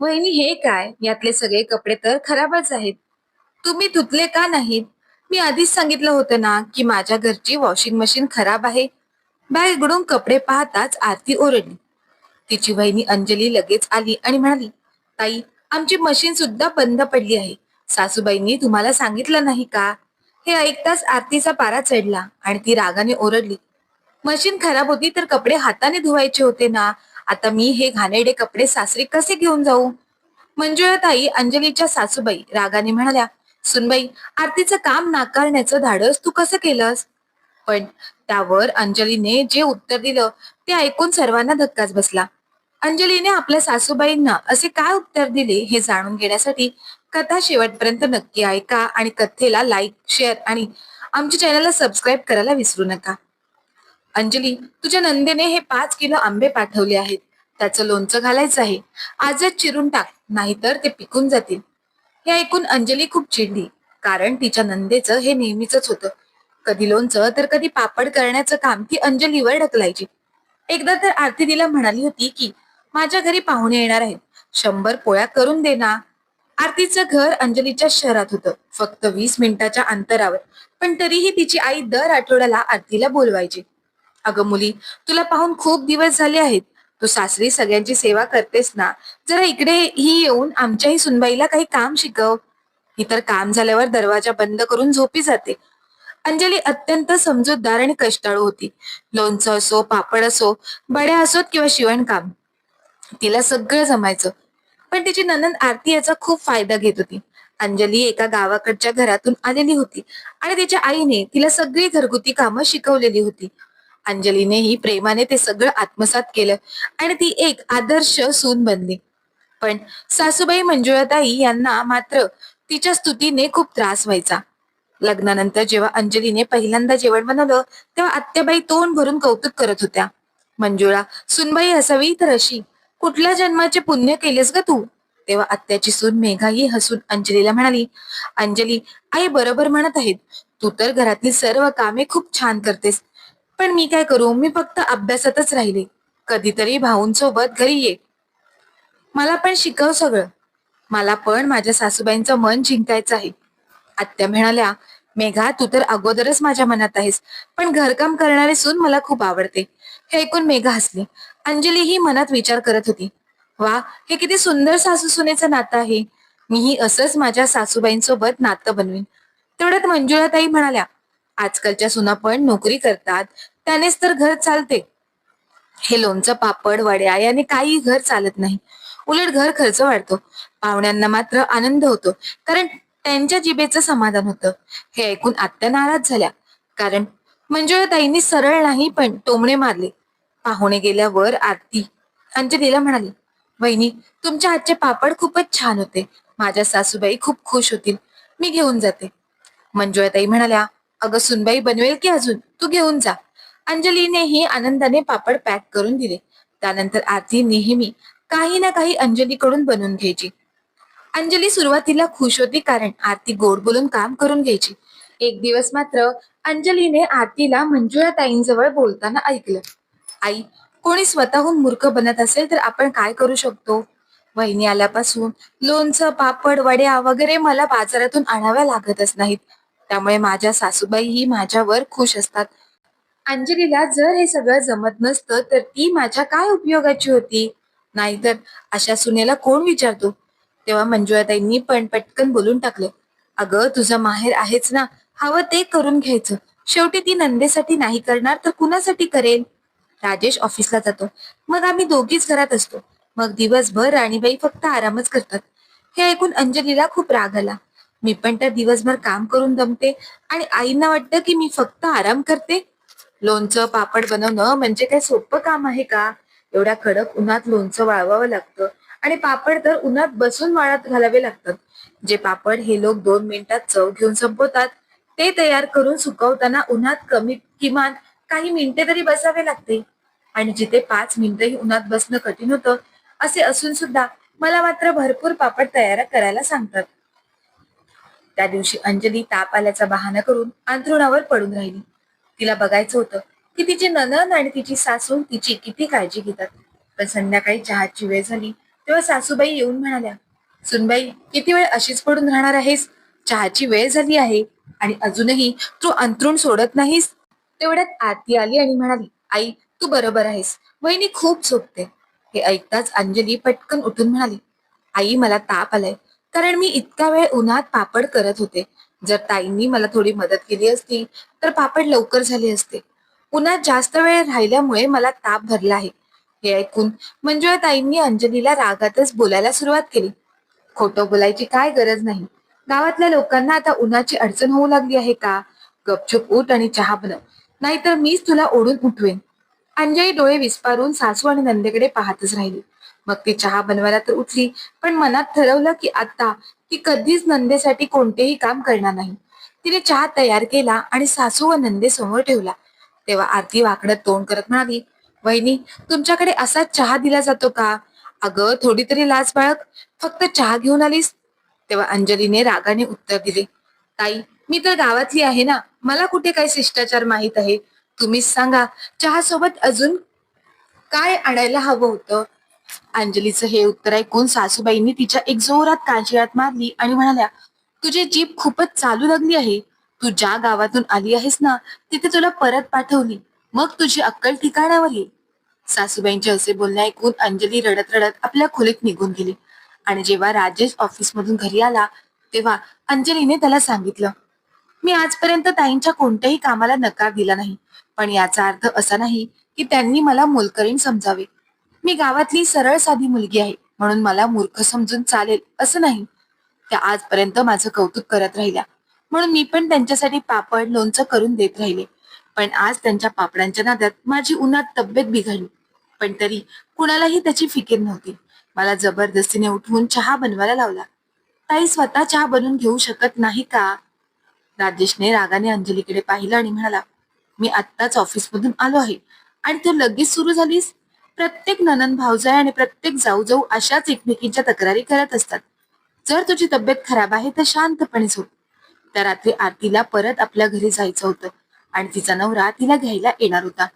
वहिनी हे काय? यातले सगळे कपडे तर खराबच आहेत. तुम्ही धुतले का नाहीत? मी आधीच सांगितलं होतं ना की माझ्या घरची वॉशिंग मशीन खराब आहे. बॅग उघडून कपडे पाहताच आरती ओरडली. तिची वहिनी अंजली लगेच आली आणि म्हणाली ताई आमची मशीन सुद्धा बंद पडली आहे. सासूबाईंनी तुम्हाला सांगितलं नाही का? हे ऐकताच आरतीचा पारा चढला आणि ती रागाने ओरडली मशीन खराब होती तर कपडे हाताने धुवायचे होते ना. आता मी हे घाणेरडे कपडे सासरी कसे घेऊन जाऊ? मंजुळाताई अंजलीच्या सासूबाई रागाने म्हणाल्या सुनबाई आरतीचं काम नाकारण्याचं धाडस तू कसं केलंस? पण त्यावर अंजलीने जे उत्तर दिलं ते ऐकून सर्वांना धक्काच बसला. अंजलीने आपल्या सासूबाईंना असे काय उत्तर दिले हे जाणून घेण्यासाठी कथा शेवटपर्यंत नक्की ऐका आणि कथेला लाईक शेअर आणि आमच्या चॅनलला सबस्क्राईब करायला विसरू नका. अंजली तुझ्या नंदेने हे पाच किलो आंबे पाठवले आहेत. त्याचं लोणचं घालायचं आहे. आजच चिरून टाक नाहीतर ते पिकून जातील. हे ऐकून अंजली खूप चिडली कारण तिच्या नंदेचं हे नेहमीच होतं. कधी लोणचं तर कधी पापड करण्याचं काम ती अंजलीवर ढकलायची. एकदा तर आरती तिला म्हणाली होती की माझ्या घरी पाहुणे येणार आहेत. शंभर पोळ्या करून दे ना. आरतीचं घर अंजलीच्या शहरात होतं फक्त वीस मिनिटाच्या अंतरावर. पण तरीही तिची आई दर आठवड्याला आरतीला बोलवायची. अगं मुली तुला पाहून खूप दिवस झाले आहेत. तू सासरी सगळ्यांची सेवा करतेस ना? जरा इकडे ही येऊन आमच्याही सुनबाईला काही काम शिकव. ही तर काम झाल्यावर दरवाजा बंद करून झोपी जाते. अंजली अत्यंत समजूतदार आणि कष्टाळू होती. लोणचं असो पापड असो बड्या असोत किंवा शिवणकाम तिला सगळं जमायचं. पण तिची ननंद आरती याचा खूप फायदा घेत होती. अंजली एका गावाकडच्या घरातून आलेली होती आणि तिच्या आईने तिला सगळी घरगुती कामं शिकवलेली होती. अंजलीनेही प्रेमाने ते सगळं आत्मसात केलं आणि ती एक आदर्श सून बनली. पण सासूबाई मंजुळाताई यांना मात्र तिच्या स्तुतीने खूप त्रास व्हायचा. लग्नानंतर जेव्हा अंजलीने पहिल्यांदा जेवण बनवलं तेव्हा आत्याबाई तोंड भरून कौतुक करत होत्या. मंजुळा सुनबाई असावी तर अशी. कुठल्या जन्माचे पुण्य केलेस ग तू? तेव्हा आत्याची सून मेघाही हसून अंजलीला म्हणाली अंजली आई बरोबर म्हणत आहेत. तू तर घरातली सर्व कामे खूप छान करतेस. पण मी काय करू? मी फक्त अभ्यासातच राहिले. कधीतरी भाऊंसोबत घरी ये. मला पण शिकव सगळं. मला पण माझ्या सासूबाईंचं मन जिंकायचं आहे. आत्या म्हणाल्या मेघा तू तर अगोदरच माझ्या मनात आहेस पण घरकाम करणारे सून मला खूप आवडते. हे ऐकून मेघा हसली. अंजली ही मनात विचार करत होती. वा हे किती सुंदर सासू सुनेचं नातं आहे. मीही असंच माझ्या सासूबाईंसोबत नातं बनवीन. तेवढ्यात मंजुळाताई म्हणाल्या आजकालच्या सुना पण नोकरी करतात त्यानेच तर घर चालते. हे लोणचं पापड वड्या याने काही घर चालत नाही. उलट घर खर्च वाढतो. पाहुण्यांना मात्र आनंद होतो. कारण त्यांच्या जिभेचं समाधान होतं. हे ऐकून आत्या नाराज झाल्या. कारण मंजुळाताईंनी सरळ नाही पण टोमणे मारले. पाहुणे गेल्यावर आरती अंजलीला म्हणाली वहिनी तुमच्या हातचे पापड खूपच छान होते. माझ्या सासूबाई खूप खुश होतील. मी घेऊन जाते. मंजुळाताई म्हणाल्या अगं सुनबाई बनवेल की अजून? तू घेऊन जा. अंजलीनेही आनंदाने पापड पॅक करून दिले. त्यानंतर आरती नेहमी काही ना काही अंजलीकडून बनवून घ्यायची. अंजली सुरुवातीला खुश होती कारण आरती गोड बोलून काम करून घ्यायची. एक दिवस मात्र अंजलीने आरतीला मंजुळाताईंजवळ बोलताना ऐकलं. आई कोणी स्वतःहून मूर्ख बनत असेल तर आपण काय करू शकतो? वहिनी आल्यापासून लोणचं पापड वड्या वगैरे मला बाजारातून आणाव्या लागतच नाहीत. त्यामुळे माझ्या सासूबाई ही माझ्यावर खुश असतात. अंजलीला जर हे सगळं जमत नसतं तर ती माझ्या काय उपयोगाची होती? नाहीतर अशा सुनेला कोण विचारतो? तेव्हा मंजुळाताईंनी पण पटकन बोलून टाकलं अगं तुझं माहेर आहेच ना? हवं ते करून घ्यायचं. शेवटी ती नंदेसाठी नाही करणार तर कुणासाठी करेल राजेश ऑफिसला जातो. मग आम्ही दोघीच घरात असतो. मग दिवसभर राणीबाई फक्त आरामच करतात. हे ऐकून अंजलीला खूप राग आला. मी पण तर दिवसभर काम करून दमते आणि आईंना वाटतं की मी फक्त आराम करते. लोणचं पापड बनवणं म्हणजे काय सोपं काम आहे का? एवढ्या कडक उन्हात लोणचं वाळवावं लागतं आणि पापड तर उन्हात बसून वाळत घालावे लागतात. जे पापड हे लोक दोन मिनिटात चव घेऊन संपवतात ते तयार करून सुकवताना उन्हात कमी किमान काही मिनिटे तरी बसावे लागते. आणि जिथे पाच मिनिटंही उन्हात बसणं कठीण होतं असे असून सुद्धा मला मात्र भरपूर पापड तयार करायला सांगतात. त्या दिवशी अंजली ताप आल्याचा बहाणा करून अंथरुणावर पडून राहिली. तिला बघायचं होतं की तिची ननद आणि तिची सासू तिची किती काळजी घेतात. पण संध्याकाळी चहाची वेळ झाली तेव्हा सासूबाई येऊन म्हणाल्या सुनबाई किती वेळ अशीच पडून राहणार आहेस? चहाची वेळ झाली आहे आणि अजूनही तू अंतरुण सोडत नाहीस. तेवढ्यात आती आली आणि म्हणाली आई तू बरोबर आहेस. वहिनी खूप झोपते. हे ऐकताच अंजली पटकन उठून म्हणाली आई मला ताप आलाय. कारण मी इतका वेळ उन्हात पापड करत होते. जर ताईंनी मला थोडी मदत केली असती तर पापड लवकर झाले असते. उन्हात जास्त वेळ राहिल्यामुळे मला ताप भरला आहे. हे ऐकून मंजुळा ताईंनी अंजलीला रागातच बोलायला सुरुवात केली. खोटं बोलायची काय गरज नाही. गावातल्या लोकांना आता उन्हाची अडचण होऊ लागली आहे का? गपचूप उठ आणि चहा बनव नाहीतर मीच तुला ओढून उठवेन. अंजली डोळे विस्पारून सासू आणि नंदेकडे पाहतच राहिली. मग ती चहा बनवायला तर उठली. पण मनात ठरवलं की आता ती कधीच नंदेसाठी कोणतेही काम करणार नाही. तिने चहा तयार केला आणि सासू व नंदे समोर ठेवला. तेव्हा आरती वाकडत तोंड करत म्हणाली वहिनी तुमच्याकडे असा चहा दिला जातो का? अगं थोडी तरी लाज बाळक फक्त चहा घेऊन आलीस? तेव्हा अंजलीने रागाने उत्तर दिले ताई मी तर गावातली आहे ना. मला कुठे काही शिष्टाचार माहीत आहे? तुम्हीच सांगा चहा सोबत अजून काय आणायला हवं होतं? अंजलीचं हे उत्तर ऐकून सासूबाईंनी तिच्या एक जोरात काळजीयात मारली आणि म्हणाल्या तुझी जीप खूपच चालू लागली आहे. तू ज्या गावातून आली आहेस ना तिथे तुला परत पाठवली. मग तुझी अक्कल ठिकाणावर येईल सासूबाईंचे असे बोलणे ऐकून अंजली रडत रडत आपल्या खोलीत निघून गेली. आणि जेव्हा राजेश ऑफिसमधून घरी आला तेव्हा अंजलीने त्याला सांगितलं मी आजपर्यंत ताईंच्या कोणत्याही कामाला नकार दिला नाही. पण याचा अर्थ असा नाही की त्यांनी मला मोलकरीण समजावे. मी गावातली सरळ साधी मुलगी आहे म्हणून मला मूर्ख समजून चालेल असं नाही. त्या आजपर्यंत माझं कौतुक करत राहिल्या. म्हणून मी पण त्यांच्यासाठी पापड लोणचं करून देत राहिले. पण आज त्यांच्या पापडांच्या नादात माझी उन्हात तब्येत बिघडली. पण तरी कुणालाही त्याची फिकीर नव्हती. मला जबरदस्तीने उठवून चहा बनवायला लावला. ताई स्वतः चहा बनवून घेऊ शकत नाही का? राजेशने रागाने अंजलीकडे पाहिलं आणि म्हणाला मी आत्ताच ऑफिसमधून आलो आहे. आणि तू लगेच सुरू झालीस? प्रत्येक ननन भावजाय आणि प्रत्येक जाऊ जाऊ अशाच एकमेकींच्या तक्रारी करत असतात. जर तुझी तब्येत खराब आहे तर शांतपणे झोप. त्या रात्री आरतीला परत आपल्या घरी जायचं होतं आणि तिचा नवरा तिला घ्यायला येणार होता.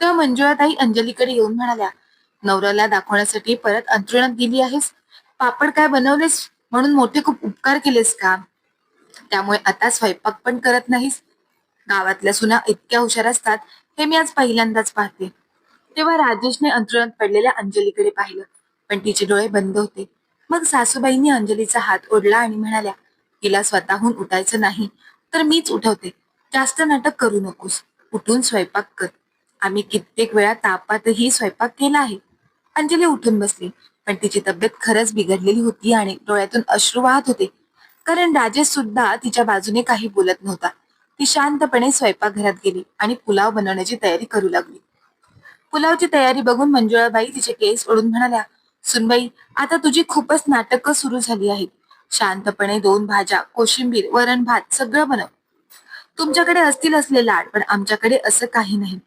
तर मंजुळाताई अंजलीकडे येऊन म्हणाल्या नवऱ्याला दाखवण्यासाठी परत अंतरुणात गेली आहेस? पापड काय बनवलेस? म्हणून मोठे खूप उपकार केलेस का? त्यामुळे आता स्वयंपाक पण करत नाहीस. गावातल्या सुना इतक्या हुशार असतात हे मी आज पहिल्यांदाच पाहते. तेव्हा राजेशने अंतरुणात पडलेल्या अंजलीकडे पाहिलं. पण तिचे डोळे बंद होते. मग सासूबाईंनी अंजलीचा हात ओढला आणि म्हणाल्या तिला स्वतःहून उठायचं नाही तर मीच उठवते. जास्त नाटक करू नकोस. उठून स्वयंपाक कर. आम्ही कित्येक वेळा तापातही स्वयंपाक केला आहे. अंजली उठून बसली पण तिची तब्येत खरंच बिघडलेली होती आणि डोळ्यातून अश्रू वाहत होते. कारण राजेश सुद्धा तिच्या बाजूने काही बोलत नव्हता. ती शांतपणे स्वयंपाकघरात गेली आणि पुलाव बनवण्याची तयारी करू लागली. पुलावची तयारी बघून मंजुळाबाई तिचे केस ओढून म्हणाल्या सुनबाई आता तुझी खूपच नाटकं सुरू झाली आहेत. शांतपणे दोन भाज्या कोशिंबीर वरण भात सगळं बनव. तुमच्याकडे असतील असले लाड पण आमच्याकडे असं काही नाही.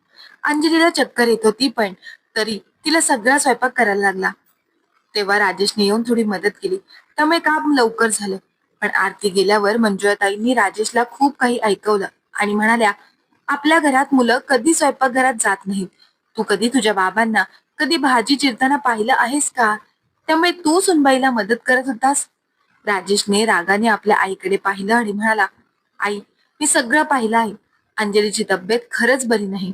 अंजलीला चक्कर येत होती पण तरी तिला सगळा स्वयंपाक करायला लागला. तेव्हा राजेशने येऊन थोडी मदत केली. त्यामुळे काम लवकर झालं पण आरती गेल्यावर मंजुळाताईंनी राजेशला खूप काही ऐकवलं आणि म्हणाल्या आपल्या घरात मुलं कधी स्वयंपाकघरात जात नाहीत. तू कधी तुझ्या बाबांना कधी भाजी चिरताना पाहिलं आहेस का? त्यामुळे तू सुनबाईला मदत करत होतास. राजेशने रागाने आपल्या आईकडे पाहिलं आणि म्हणाला आई मी सगळं पाहिलं आहे. अंजलीची तब्येत खरंच बरी नाही.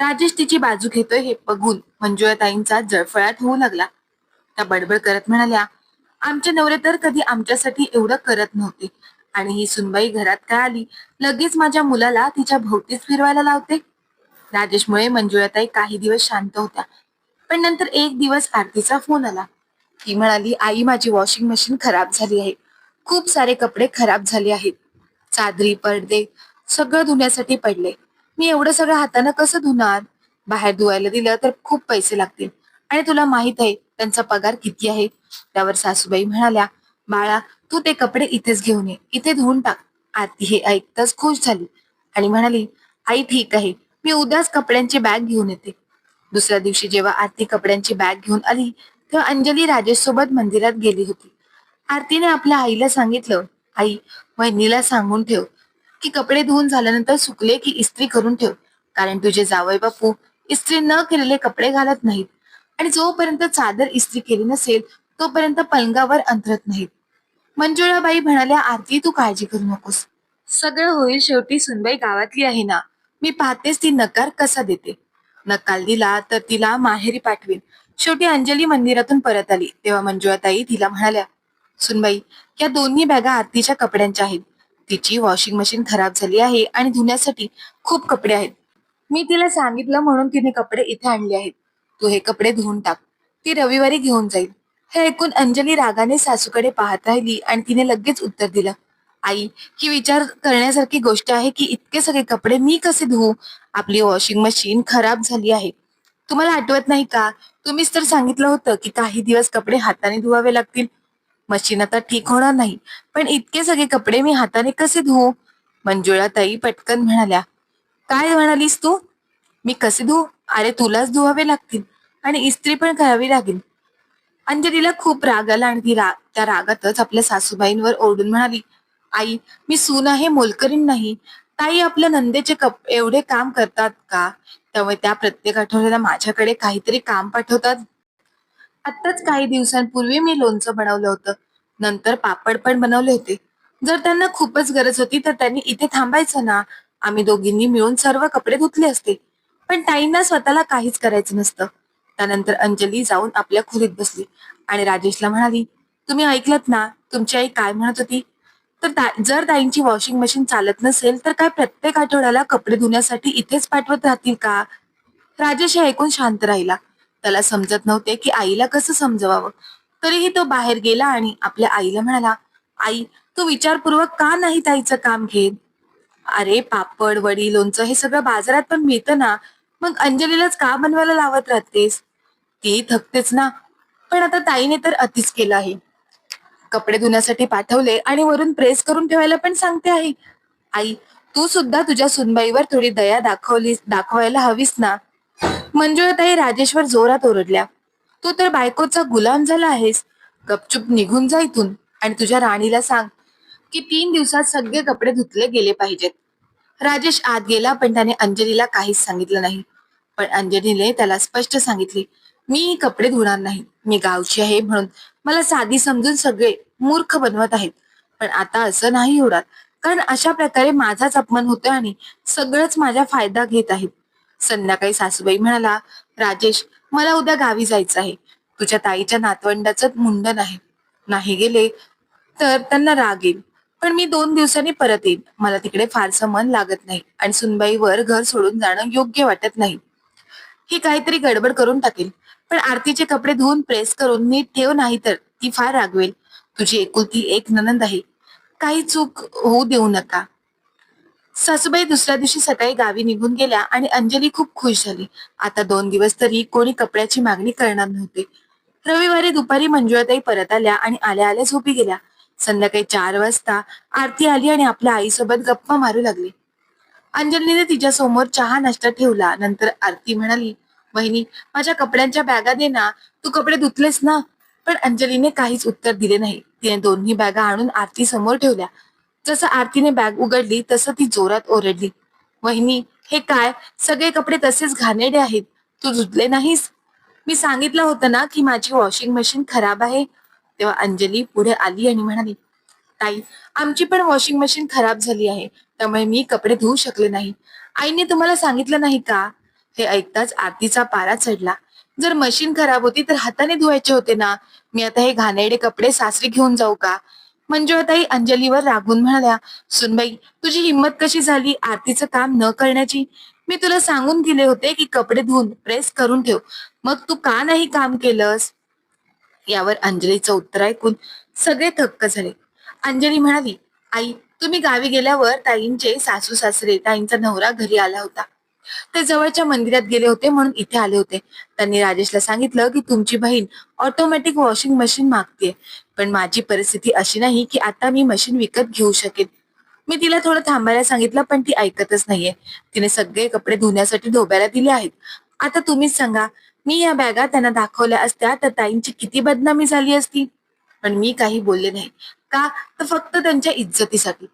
राजेश तिची बाजू घेतोय हे बघून मंजुळाताईंचा जळफळाट होऊ लागला. त्या बडबड करत म्हणाल्या आमचे नवरे तर कधी आमच्यासाठी एवढं करत नव्हते. आणि ही सुनबाई घरात काय आली? लगेच माझ्या मुलाला तिच्या भोवतीच फिरवायला लावते. राजेशमुळे मंजुळाताई काही दिवस शांत होत्या. पण नंतर एक दिवस आरतीचा फोन आला. ती म्हणाली आई माझी वॉशिंग मशीन खराब झाली आहे. खूप सारे कपडे खराब झाले आहेत. चादरी पडदे सगळं धुण्यासाठी पडले. मी एवढं सगळं हातानं कसं धुणार? बाहेर धुवायला दिलं तर खूप पैसे लागतील. आणि तुला माहीत आहे त्यांचा पगार किती आहे? त्यावर सासूबाई म्हणाल्या बाळा तू ते कपडे इथेच घेऊन ये. इथे धुवून टाक. आरती हे ऐकताच खुश झाली. आणि म्हणाली आई ठीक आहे. मी उद्याच कपड्यांची बॅग घेऊन येते. दुसऱ्या दिवशी जेव्हा आरती कपड्यांची बॅग घेऊन आली तेव्हा अंजली राजेश सोबत मंदिरात गेली होती. आरतीने आपल्या आईला सांगितलं आई वहिनीला सांगून ठेव की कपडे धुवून झाल्यानंतर सुकले की इस्त्री करून ठेव. कारण तुझे जावई बापू इस्त्री न केलेले कपडे घालत नाहीत. आणि जोपर्यंत चादर इस्त्री केली नसेल तोपर्यंत पलंगावर अंतरत नाहीत. मंजुळाबाई म्हणाल्या आरती तू काळजी करू नकोस. सगळं होईल शेवटी सुनबाई गावातली आहे ना. मी पाहतेच ती नकार कसा देते. नकाल दिला तर तिला माहेरी पाठवीन. शेवटी अंजली मंदिरातून परत आली. तेव्हा मंजुळाताई तिला म्हणाल्या सुनबाई या दोन्ही बॅगा आरतीच्या कपड्यांच्या आहेत. तिची वॉशिंग मशीन खराब झाली आहे आणि धुण्यासाठी खूप कपडे आहेत. मी तिला सांगितलं म्हणून तिने कपडे इथे आणले आहेत. तू हे कपडे धुवून टाक. ती रविवारी घेऊन जाईल. हे ऐकून अंजली रागाने सासूकडे पाहत राहिली आणि तिने लगेच उत्तर दिलं आई ही विचार करण्यासारखी गोष्ट आहे की इतके सगळे कपडे मी कसे धुवू आपली वॉशिंग मशीन खराब झाली आहे. तुम्हाला आठवत नाही का? तुम्हीच तर सांगितलं होतं की काही दिवस कपडे हाताने धुवावे लागतील. मशीन आता ठीक होणार नाही. पण इतके सगळे कपडे मी हाताने कसे धुवू मंजुळा ताई पटकन म्हणाल्या. काय म्हणालीस तू? मी कसे धुवू अरे तुलाच धुवावे लागतील. आणि इस्त्री पण करावी लागेल. अंजलीला खूप राग आला आणि ती रा त्या रागातच आपल्या सासूबाईंवर ओरडून म्हणाली आई मी सून आहे मोलकरीण नाही. ताई आपल्या नंदेचे कप एवढे काम करतात का? त्यामुळे त्या प्रत्येक आठवड्याला माझ्याकडे काहीतरी काम पाठवतात. आत्ताच काही दिवसांपूर्वी मी लोणचं बनवलं होतं. नंतर पापड पण बनवले होते. जर त्यांना खूपच गरज होती तर त्यांनी इथे थांबायचं ना? आम्ही दोघींनी मिळून सर्व कपडे धुतले असते. पण ताईंना स्वतःला काहीच करायचं नसतं. त्यानंतर अंजली जाऊन आपल्या खोलीत बसली आणि राजेशला म्हणाली तुम्ही ऐकलत ना? तुमची आई काय म्हणत होती? तर जर ताईंची वॉशिंग मशीन चालत नसेल तर काय प्रत्येक आठवड्याला कपडे धुण्यासाठी इथेच पाठवत राहतील का? राजेश हे ऐकून शांत राहिला. त्याला समजत नव्हते की आईला कसं समजवावं. तरीही तो बाहेर गेला आणि आपल्या आईला म्हणाला आई तू विचारपूर्वक का नाही ताईचं काम घेत? अरे पापड वडी लोणचं हे सगळं बाजारात पण मिळतं ना. मग अंजलीलाच का बनवायला लावत राहतेस? ती थकतेच ना. पण आता ताईने तर अतिच केलं आहे. कपडे धुण्यासाठी पाठवले आणि वरून प्रेस करून ठेवायला पण सांगते आहे आई तू सुद्धा तुझ्या सुनबाईवर थोडी दया दाखवलीस दाखवायला हवीस ना? मंजुळाताई राजेश्वर जोरात ओरडल्या. तू तर बायकोचा गुलाम झाला आहेस. गपचूप निघून जा इथून आणि तुझ्या राणीला सांग की तीन दिवसात सगळे कपडे धुतले गेले पाहिजेत. राजेश आत गेला पण त्याने अंजलीला काहीच सांगितलं नाही. पण अंजलीने त्याला स्पष्ट सांगितले मी कपडे धुणार नाही. मी गावची आहे म्हणून मला साधी समजून सगळे मूर्ख बनवत आहेत. पण आता असं नाही होणार. कारण अशा प्रकारे माझाच अपमान होतोय आणि सगळंच माझा फायदा घेत आहेत. संध्याकाळी सासूबाई म्हणाला राजेश मला उद्या गावी जायचं आहे. तुझ्या ताईच्या नातवंडाचं मुंडन आहे. नाही गेले तर त्यांना राग येईल. पण मी दोन दिवसांनी परत येईन. मला तिकडे फारसं मन लागत नाही आणि सुनबाईवर घर सोडून जाणं योग्य वाटत नाही. ही काहीतरी गडबड करून टाकेल. पण आरतीचे कपडे धुवून प्रेस करून नीट ठेव नाही तर ती फार रागवेल. तुझी एकुलती एक ननंद आहे. काही चूक होऊ देऊ नका. सासूबाई दुसऱ्या दिवशी सकाळी गावी निघून गेल्या आणि अंजली खूप खुश झाली. आता दोन दिवस तरी कोणी कपड्याची मागणी करणार नव्हते. रविवारी दुपारी मंजुळाताई परत आल्या आणि आल्या आल्या झोपी गेल्या. संध्याकाळी चार वाजता आरती आली आणि आपल्या आईसोबत गप्पा मारू लागली. अंजलीने तिच्या समोर चहा नाश्ता ठेवला. नंतर आरती म्हणाली वहिनी माझ्या कपड्यांच्या बॅगा दे ना तू कपडे धुतलेस ना? पण अंजलीने काहीच उत्तर दिले नाही. तिने दोन्ही बॅगा आणून आरती समोर ठेवल्या. जसं आरतीने बॅग उघडली तसं ती जोरात ओरडली. वहिनी हे काय? सगळे कपडे तसेच घाणेरडे आहेत. तू धुतले नाहीस? मी सांगितलं होतं ना की माझी वॉशिंग मशीन खराब आहे. तेव्हा अंजली पुढे आली आणि म्हणाली ताई आमची पण वॉशिंग मशीन खराब झाली आहे. त्यामुळे मी कपडे धुवू शकले नाही. आईने तुम्हाला सांगितलं नाही का? हे ऐकताच आरतीचा पारा चढला. जर मशीन खराब होती तर हाताने धुवायचे होते ना? मी आता हे घाणेरडे कपडे सासरी घेऊन जाऊ का? मंजुळाताई अंजलीवर रागून म्हणाल्या सुनबाई तुझी हिंमत कशी झाली आरतीचं काम न करण्याची? मी तुला सांगून दिले होते की कपडे धुवून प्रेस करून ठेव. मग तू का नाही काम केलंस? यावर अंजलीचं उत्तर ऐकून सगळे थक्क झाले. अंजली म्हणाली आई तुम्ही गावी गेल्यावर ताईंचे सासू सासरे ताईंचा नवरा घरी आला होता. ते जवळच्या मंदिरात गेले होते म्हणून इथे आले होते. त्यांनी राजेशला सांगितलं की तुमची बहीण ऑटोमॅटिक वॉशिंग मशीन मागते पण माझी परिस्थिती अशी नाही की आता मी मशीन विकत घेऊ शकेन. मी तिला थोडं थांबायला सांगितलं पण ती ऐकतच नाहीये. तिने सगळे कपडे धुण्यासाठी धोब्याला दिले आहेत. आता तुम्हीच सांगा मी या बॅगा त्यांना दाखवल्या असत्या तर ताईंची किती बदनामी झाली असती? पण मी काही बोलले नाही. का? तर फक्त त्यांच्या इज्जतीसाठी.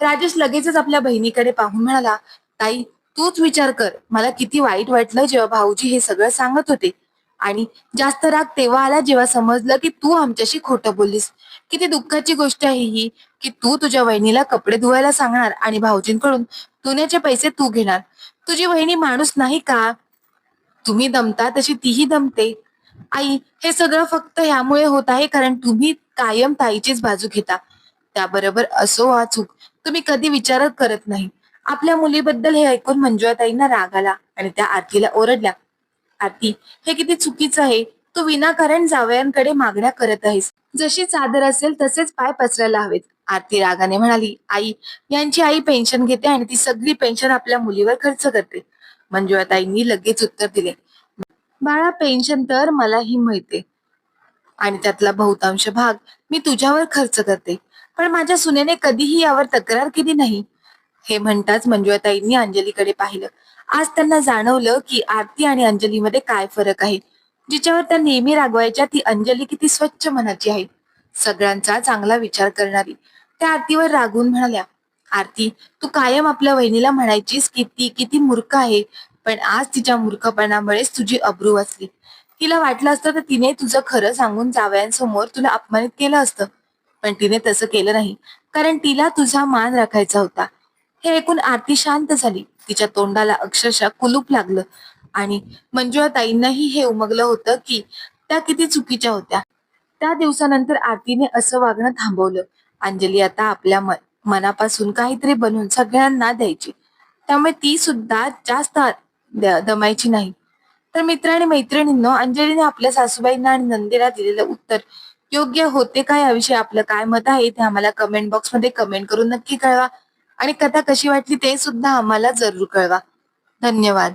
राजेश लगेचच आपल्या बहिणीकडे पाहून म्हणाला ताई तूच विचार कर. मला किती वाईट वाटलं जेव्हा भाऊजी हे सगळं सांगत होते. आणि जास्त राग तेव्हा आला जेव्हा समजलं की तू आमच्याशी खोटं बोललीस. किती दुःखाची गोष्ट आहे ही की तू तुझ्या वहिनीला कपडे धुवायला सांगणार आणि भाऊजींकडून धुण्याचे पैसे तू घेणार. तुझी वहिनी माणूस नाही का? तुम्ही दमता तशी तीही दमते. आई हे सगळं फक्त ह्यामुळे होत आहे कारण तुम्ही कायम ताईचीच बाजू घेता. त्याबरोबर असो वा चूक तुम्ही कधी विचारच करत नाही. आपल्या मुलीबद्दल हे ऐकून मंजुळाताईंना राग आला आणि त्या आरतीला ओरडल्या आरती हे किती चुकीचं आहे. तू विनाकारण जावयांकडे मागण्या करत आहेस. जशी चादर असेल तसेच पाय पसरायला हवेत. आरती रागाने म्हणाली आई यांची आई पेन्शन घेते आणि ती सगळी पेन्शन आपल्या मुलीवर खर्च करते. मंजुळाताईंनी लगेच उत्तर दिले बाळा पेन्शन तर मलाही मिळते आणि त्यातला बहुतांश भाग मी तुझ्यावर खर्च करते. पण माझ्या सुनेने कधीही यावर तक्रार केली नाही. हे म्हणताच मंजुळाताईंनी अंजलीकडे पाहिलं. आज त्यांना जाणवलं की आरती आणि अंजलीमध्ये काय फरक आहे. जिच्यावर त्या नेहमी रागवायच्या ती अंजली किती स्वच्छ मनाची आहे. सगळ्यांचा चांगला विचार करणारी. त्या आरतीवर रागून म्हणाल्या आरती तू कायम आपल्या वहिनीला म्हणायचीस की ती किती मूर्ख आहे पण आज तिच्या मूर्खपणामुळेच तुझी अब्रू वाचली. तिला वाटलं असतं तर तिने तुझं खरं सांगून जावयांसमोर तुला अपमानित केलं असतं. पण तिने तसं केलं नाही कारण तिला तुझा मान राखायचा होता. हे ऐकून आरती शांत झाली. तिच्या तोंडाला अक्षरशः कुलूप लागलं. आणि मंजुळाताईंनाही हे उमगलं होतं की त्या किती चुकीच्या होत्या. त्या दिवसानंतर आरतीने असं वागणं थांबवलं. अंजली आता आपल्या मनापासून काहीतरी बनवून सगळ्यांना द्यायची. त्यामुळे ती सुद्धा जास्त दमायची नाही. तर मित्र आणि मैत्रिणींनो अंजलीने आपल्या सासूबाईंना आणि नंदीला दिलेलं उत्तर योग्य होते का याविषयी आपलं काय मत आहे ते आम्हाला कमेंट बॉक्समध्ये कमेंट करून नक्की कळवा. आणि कथा कशी वाटली ते सुद्धा आम्हाला जरूर कळवा. धन्यवाद.